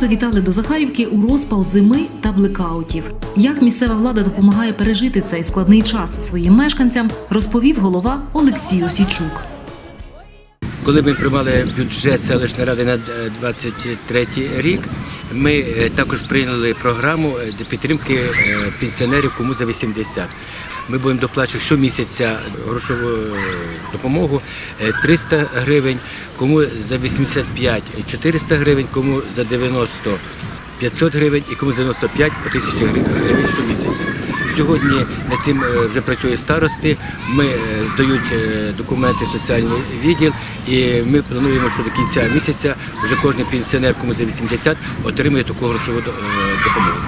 завітали до Захарівки у розпал зими та блекаутів. Як місцева влада допомагає пережити цей складний час своїм мешканцям, розповів голова Олексій Осічук. Коли ми приймали бюджет селищної ради на 23 рік, ми е, також прийняли програму е, підтримки е, пенсіонерів, кому за 80. Ми будемо доплачувати щомісяця грошову е, допомогу е, 300 гривень, кому за 85 – 400 гривень, кому за 90 – 500 гривень і кому за 95 по 1000 гривень щомісяця. Сьогодні над цим е, вже працює старости. Ми е, здають е, документи соціальний відділ, і ми плануємо, що до кінця місяця вже кожен пенсіонер, кому за 80, отримує таку грошову е, допомогу.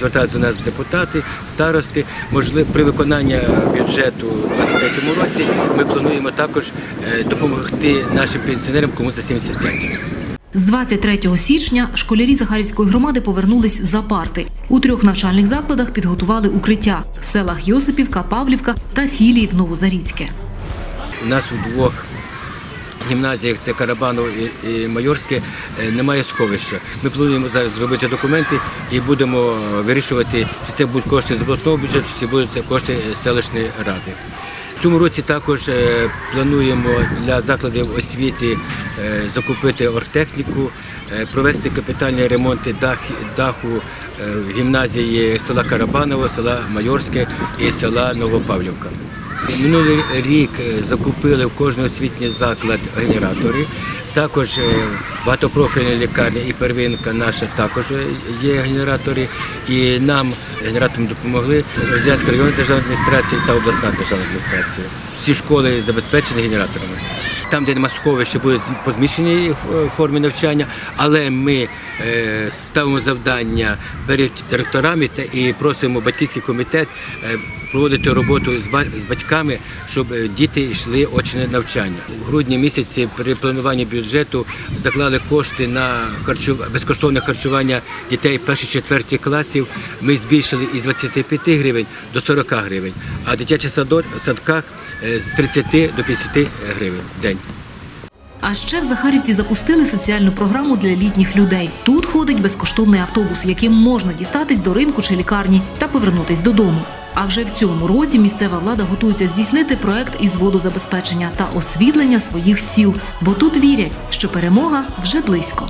Звертаються до нас депутати, старости. Можливо, при виконанні бюджету у 2023 році ми плануємо також е, допомогти нашим пенсіонерам, кому за 75. З 23 січня школярі Захарівської громади повернулись за парти. У трьох навчальних закладах підготували укриття в селах Йосипівка, Павлівка та філії в Новозаріцьке. У нас у двох гімназіях це Карабанов і, Майорське е, немає сховища. Ми плануємо зараз зробити документи і будемо вирішувати, чи це будуть кошти з обласного бюджету, чи будуть це кошти селищної ради. В цьому році також е, плануємо для закладів освіти е, закупити оргтехніку, е, провести капітальні ремонти даху е, в гімназії села Карабаново, села Майорське і села Новопавлівка. Минулий рік е, закупили в кожний освітній заклад генератори. Також е, багатопрофільна лікарня і первинка наша також е, є генератори. І нам генераторам допомогли Розділянська районна державна адміністрація та обласна державна адміністрація. Всі школи забезпечені генераторами. Там, де нема сховища, будуть по змішаній е, формі навчання, але ми ставимо завдання перед директорами та і просимо батьківський комітет проводити роботу з ба- з батьками, щоб е, діти йшли очне навчання. У грудні місяці при плануванні бюджету заклали кошти на безкоштовне харчування дітей перших четверті класів. Ми збільшили із 25 гривень до 40 гривень, а дитячі садках е, з 30 до 50 гривень в день. А ще в Захарівці запустили соціальну програму для літніх людей. Тут ходить безкоштовний автобус, яким можна дістатись до ринку чи лікарні та повернутись додому. А вже в цьому році місцева влада готується здійснити проект із водозабезпечення та освітлення своїх сіл, бо тут вірять, що перемога вже близько.